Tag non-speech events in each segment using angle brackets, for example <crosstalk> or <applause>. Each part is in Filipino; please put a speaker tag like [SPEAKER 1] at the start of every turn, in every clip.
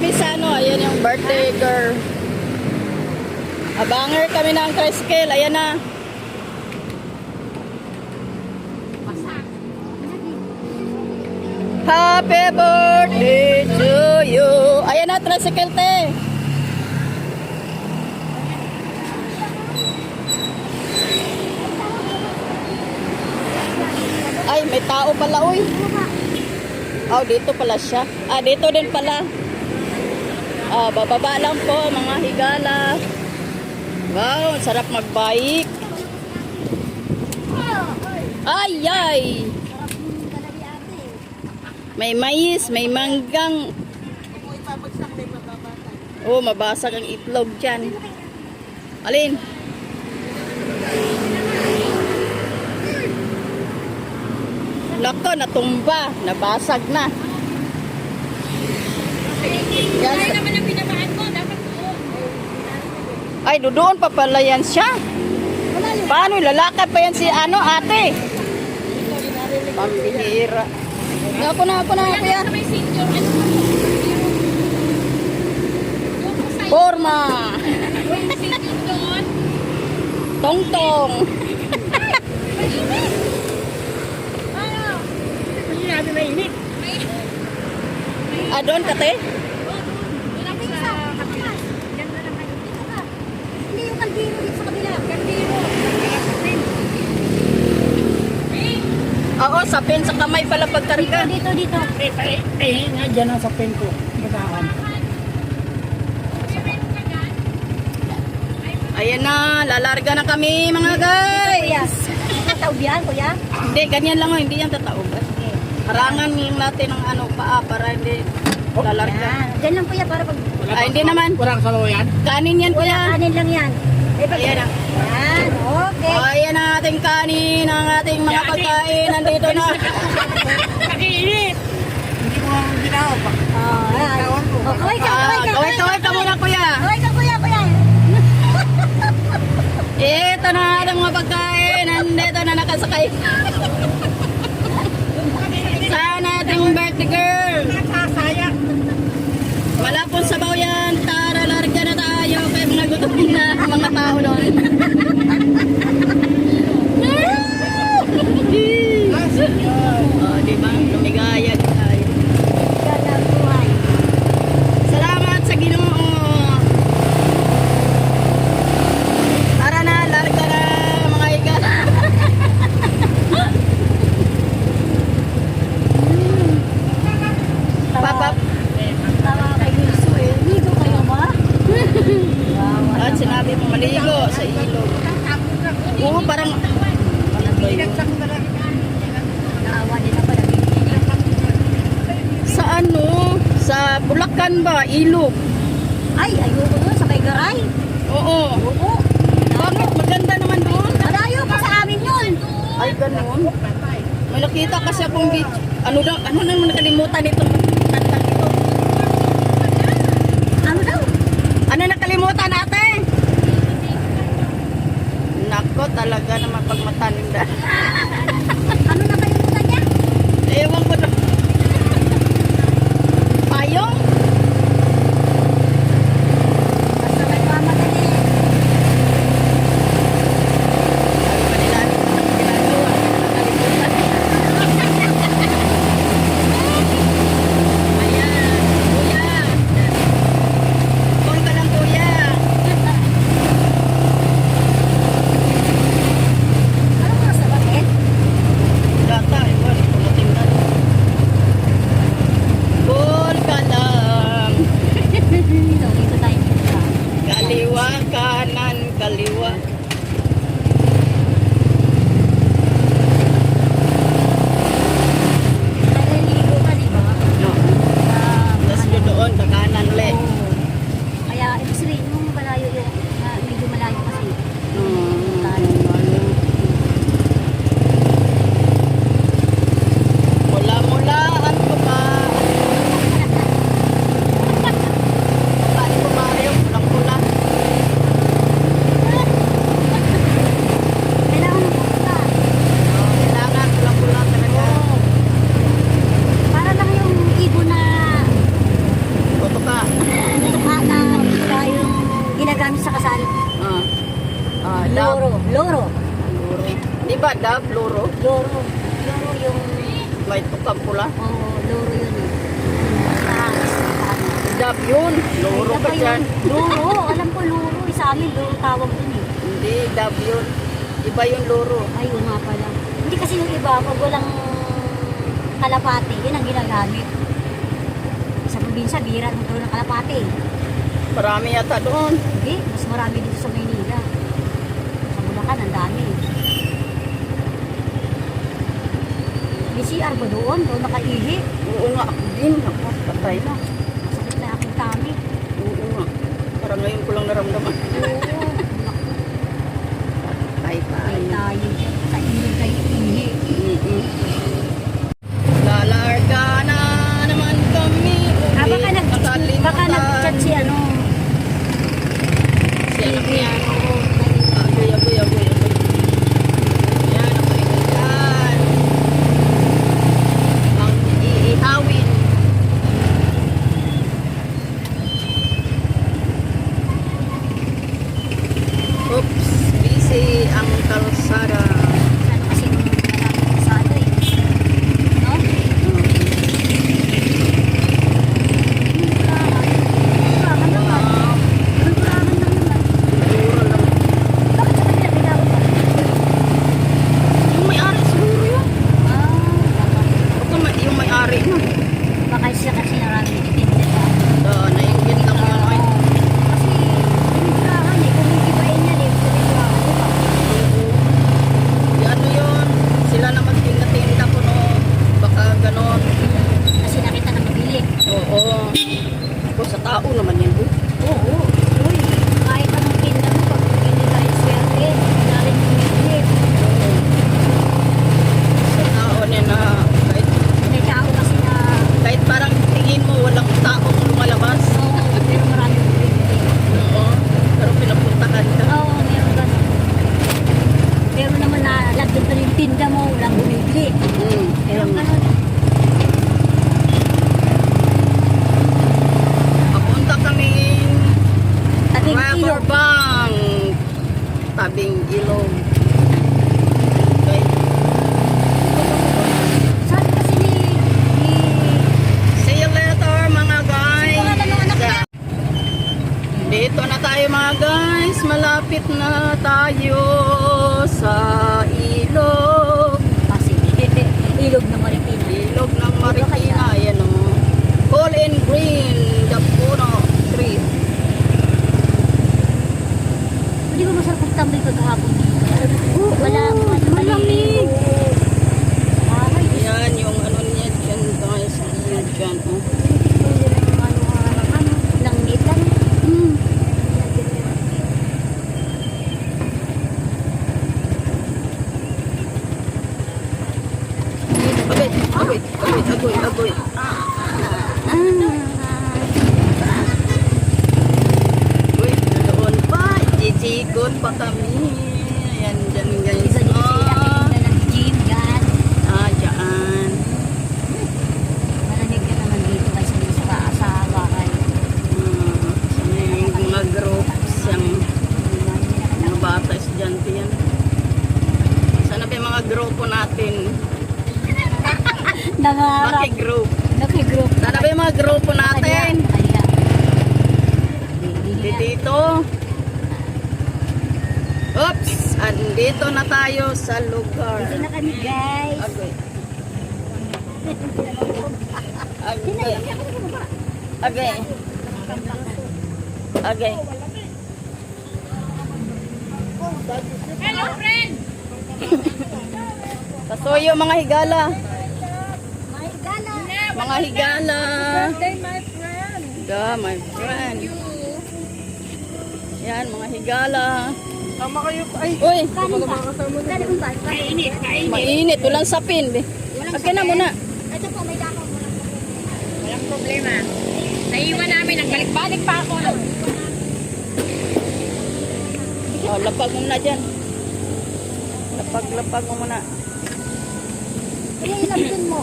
[SPEAKER 1] kami sa ano, ayan yung birthday girl. Abanger kami ng tricycle, ayan na. Happy birthday to you. Ayan na, tricycle te. Ay, may tao pala, uy. Oh, dito pala siya. Ah, dito din pala. Ah, bababa lang po, mga higala. Wow, sarap magbike. Ay, ay. May mais, may manggang. Oh, mabasag ang itlog dyan. Alin? Nako, natumba. Nabasag na. Yan.
[SPEAKER 2] Kaya naman ang pinamaan ko, dapat doon.
[SPEAKER 1] Ay, doon pa pala yan siya. Paano? Lalakad pa yan si ano, ate? Pambihira. Ako na, ako na,
[SPEAKER 2] Kaya
[SPEAKER 1] kuya.
[SPEAKER 2] sa may senior, ano pa Doon po sa
[SPEAKER 1] Forma.
[SPEAKER 2] yung senior doon.
[SPEAKER 1] Tongtong.
[SPEAKER 2] Ano?
[SPEAKER 3] Hindi natin mainit.
[SPEAKER 2] May...
[SPEAKER 1] Ah, doon ka, te?
[SPEAKER 2] Dito.
[SPEAKER 3] Hindi yung kaldero dito sa kabila.
[SPEAKER 2] Kandiro. Eh,
[SPEAKER 1] Oo, sa pin sa kamay pala pagkarga.
[SPEAKER 3] Dito, dito.
[SPEAKER 4] Eh, eh, eh, nga dyan ang sa pen ko. Bataan.
[SPEAKER 1] Ayan na, lalarga na kami mga guys.
[SPEAKER 3] Tataob yan, kuya.
[SPEAKER 1] Hindi, ganyan lang, oh, hindi yan tataob. Harangan lang natin ng ano, paa para hindi lalarga.
[SPEAKER 3] Yan. Diyan lang kuya para pag...
[SPEAKER 1] Ay, hindi naman.
[SPEAKER 4] Walang sabaw yan.
[SPEAKER 1] Kanin yan,
[SPEAKER 3] Kuya, kanin lang yan. Eh, pag...
[SPEAKER 1] Ayan na.
[SPEAKER 3] Yan, okay.
[SPEAKER 1] Ayan ang ating kanin, ang ating mga pagkain. Nandito na.
[SPEAKER 4] Nakiinit! Hindi mo lang ginawa.
[SPEAKER 3] Oh, yan. Oh, kaway ka,
[SPEAKER 1] Ah,
[SPEAKER 3] kaway ka.
[SPEAKER 1] Kaway, kaway ka muna, kuya.
[SPEAKER 3] Kaway ka, kuya, kuya.
[SPEAKER 1] Ito na ating mga pagkain. Nandito na nakasakay. Birthday girl.
[SPEAKER 4] Nakasayang.
[SPEAKER 1] Wala pong sabaw yan. Tara, larga na tayo. Kaya mga gutom na mga tao doon. <laughs> <laughs> oh, di ba? Lumigaya tayo.
[SPEAKER 3] Ganda buhay.
[SPEAKER 1] Salamat sa Ginoo. Tara na, larga na mga iga. Papap.
[SPEAKER 3] Tawa kay Wilso eh. Ligo kayo ba?
[SPEAKER 1] At sinabi mo Oo, parang... Ano
[SPEAKER 3] ako na
[SPEAKER 1] Sa ano? Sa Bulacan ba? Ilog.
[SPEAKER 3] Ay, ayoko nun sa may garay.
[SPEAKER 1] Oo.
[SPEAKER 3] Oo.
[SPEAKER 1] Bakit? Maganda naman doon.
[SPEAKER 3] Malayo pa sa amin yun.
[SPEAKER 1] Ay, ganun. May nakita kasi akong beach. Ano daw? Ano naman nakalimutan ito? Kantang ito.
[SPEAKER 3] Ano daw?
[SPEAKER 1] Ano nakalimutan natin? Nako, talaga naman pag mataninda.
[SPEAKER 3] Ano na kalimutan niya?
[SPEAKER 1] Ewan ko na. Payong?
[SPEAKER 3] Basta may mamadali.
[SPEAKER 1] Sabi pa nila, ano na ginagawa? Nakalimutan. Ayan, kuya. Call ka lang, kuya.
[SPEAKER 3] Ano oras na bakit?
[SPEAKER 1] Ba dab, loro?
[SPEAKER 3] Loro. Loro yung...
[SPEAKER 1] May tukang pula.
[SPEAKER 3] Oo, loro yun eh. Taas.
[SPEAKER 1] Dab yun. Loro ka dyan.
[SPEAKER 3] Loro. Alam ko loro. eh. Sa amin, loro tawag dun eh.
[SPEAKER 1] Hindi, dab yun. Iba yung loro.
[SPEAKER 3] Ay, yun nga pala. Hindi kasi yung iba, pag walang kalapati, yun ang ginagamit. Sa probinsya, bira ng ng kalapati.
[SPEAKER 1] Marami yata doon.
[SPEAKER 3] Hindi, mas marami dito. Sa Bulacan, ang dami. May CR ba doon? Doon nakaihi.
[SPEAKER 1] Oo nga, ako din. Ako, patay na.
[SPEAKER 3] Masakit na aking tummy.
[SPEAKER 1] Oo nga. Parang ngayon ko lang naramdaman.
[SPEAKER 3] Oo.
[SPEAKER 1] Patay
[SPEAKER 3] Ay,
[SPEAKER 1] tayo.
[SPEAKER 3] tayo dyan. Sa inyo kayo ihi.
[SPEAKER 1] Mm-mm. Lalarga na naman kami.
[SPEAKER 3] Ah, baka
[SPEAKER 1] Ulit
[SPEAKER 3] nag
[SPEAKER 1] nakalimutan.
[SPEAKER 3] baka nag-chat si ano.
[SPEAKER 1] Si anak niya.
[SPEAKER 3] Oo,
[SPEAKER 1] Agoy, agoy, agoy, agoy. Yan, ang palingan. Ang iihawin. Oops, busy ang kalsada.
[SPEAKER 3] Ano kasi yung maraming kasado eh. No? Turahan naman. Anong turahan lang naman?
[SPEAKER 1] Mura lang.
[SPEAKER 3] Bakit sa kanila kailangan pa?
[SPEAKER 1] Yung may-ari siguro yun.
[SPEAKER 3] Ah,
[SPEAKER 1] Baka may- yung may-ari na.
[SPEAKER 3] baka siya kasi naraming itinda ba?
[SPEAKER 1] Uh, nainggit lang yung may
[SPEAKER 3] Kasi yung turahan eh, kung hindi ba yan yan eh, kung yung turahan di ba?
[SPEAKER 1] Di ano yun? Sila na magtinda-tinda ko no. Baka ganon.
[SPEAKER 3] Kasi nakita na mabili.
[SPEAKER 1] Oo. Ako sa tao naman yun. boy.
[SPEAKER 3] Oo. Uy, kahit anong tinda mo, pag hindi ka rin swerte, wala rin yung bibili.
[SPEAKER 1] Sa tao niya na kahit,
[SPEAKER 3] May tao kasi na,
[SPEAKER 1] kahit parang tingin mo walang taong lumalabas.
[SPEAKER 3] oo, pero marami.
[SPEAKER 1] Oo. Pero pinapuntahan ka.
[SPEAKER 3] Oo, meron ganun. Pero naman na, lagyan pa rin tinda mo, walang bumibili.
[SPEAKER 1] Mm.
[SPEAKER 3] Meron ganun.
[SPEAKER 1] Papunta kaming
[SPEAKER 3] Tabing
[SPEAKER 1] Rubber
[SPEAKER 3] ilog.
[SPEAKER 1] Bank. Tabing ilog. Okay.
[SPEAKER 3] Sabi kasi ni, ni,
[SPEAKER 1] See you later mga guys.
[SPEAKER 3] Sino nga tanong anak niya?
[SPEAKER 1] Dito na tayo mga guys. Malapit na tayo sa ilog.
[SPEAKER 3] kasi ilog na Marikina.
[SPEAKER 1] Ilog ng Marikina. Ayan o. All in green. The puno tree.
[SPEAKER 3] Hindi ko masarap magtambay kagahapon dito. Wala, wala,
[SPEAKER 1] malamig.
[SPEAKER 3] Ay,
[SPEAKER 1] Ayan yung ano niya dyan guys. Ayan dyan. Oh.
[SPEAKER 3] Hmm.
[SPEAKER 1] Agoy, agoy, agoy, agoy, agoy. Uy, doon pa. Jijikot pa kami. Ayan dyan guys. Oh. Ah, dyan. Hmm, sa may mga groups yung mga bata estudyante yan. Sana ba yung mga grupo natin?
[SPEAKER 3] Nangarap.
[SPEAKER 1] Maki-group.
[SPEAKER 3] Nakigroup.
[SPEAKER 1] Sana ba yung mga grupo natin? Di dito. Oops! Andito na tayo sa lugar.
[SPEAKER 3] Dito na kami guys.
[SPEAKER 1] Agoy. Agoy. Agay. Agay.
[SPEAKER 2] Hello, friend!
[SPEAKER 1] Kasuyo mga higala.
[SPEAKER 3] My gala.
[SPEAKER 1] Mga higala.
[SPEAKER 2] Birthday, my friend!
[SPEAKER 1] Ga, my friend. Yan, mga higala.
[SPEAKER 4] Tama kayo. Ay,
[SPEAKER 1] Uy,
[SPEAKER 3] Kanin pa. Kanin pa.
[SPEAKER 4] kainit, kainit.
[SPEAKER 1] mainit. Walang sapin. be. Agay na muna.
[SPEAKER 3] Ito po, may mo lang.
[SPEAKER 2] Walang problema. Naiwan namin, nagbalik-balik pa ako.
[SPEAKER 1] Oh, lapag mo muna dyan. Lapag, lapag mo muna.
[SPEAKER 3] Ay, ilapin mo.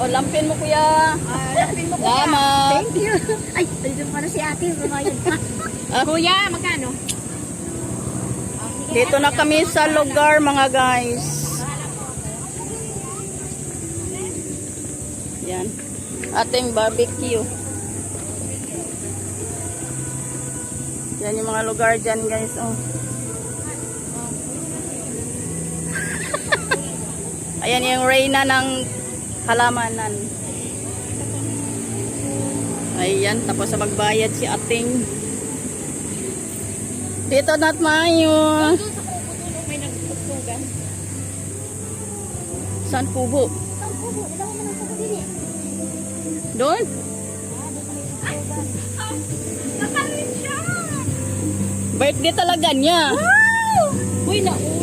[SPEAKER 1] Oh, lampin mo kuya.
[SPEAKER 3] Ilapin mo kuya.
[SPEAKER 1] Salamat.
[SPEAKER 3] Thank you. Ay, dito pa na si ate. Rumayad pa.
[SPEAKER 1] Ah,
[SPEAKER 2] Kuya, magkano?
[SPEAKER 1] Dito na kami sa lugar mga guys. Yan. Ating barbecue. Yan yung mga lugar dyan guys. Oh. <laughs> Ayan yung reyna ng halamanan. Ayan. Tapos sa magbayad si ating dito na't mayo.
[SPEAKER 2] May nagputugan.
[SPEAKER 1] Saan kubo?
[SPEAKER 3] Ang kubo, dalawa mo ng kubo din eh.
[SPEAKER 1] Doon?
[SPEAKER 2] Nakalit siya!
[SPEAKER 1] Birthday talaga niya.
[SPEAKER 2] Uy, nauna.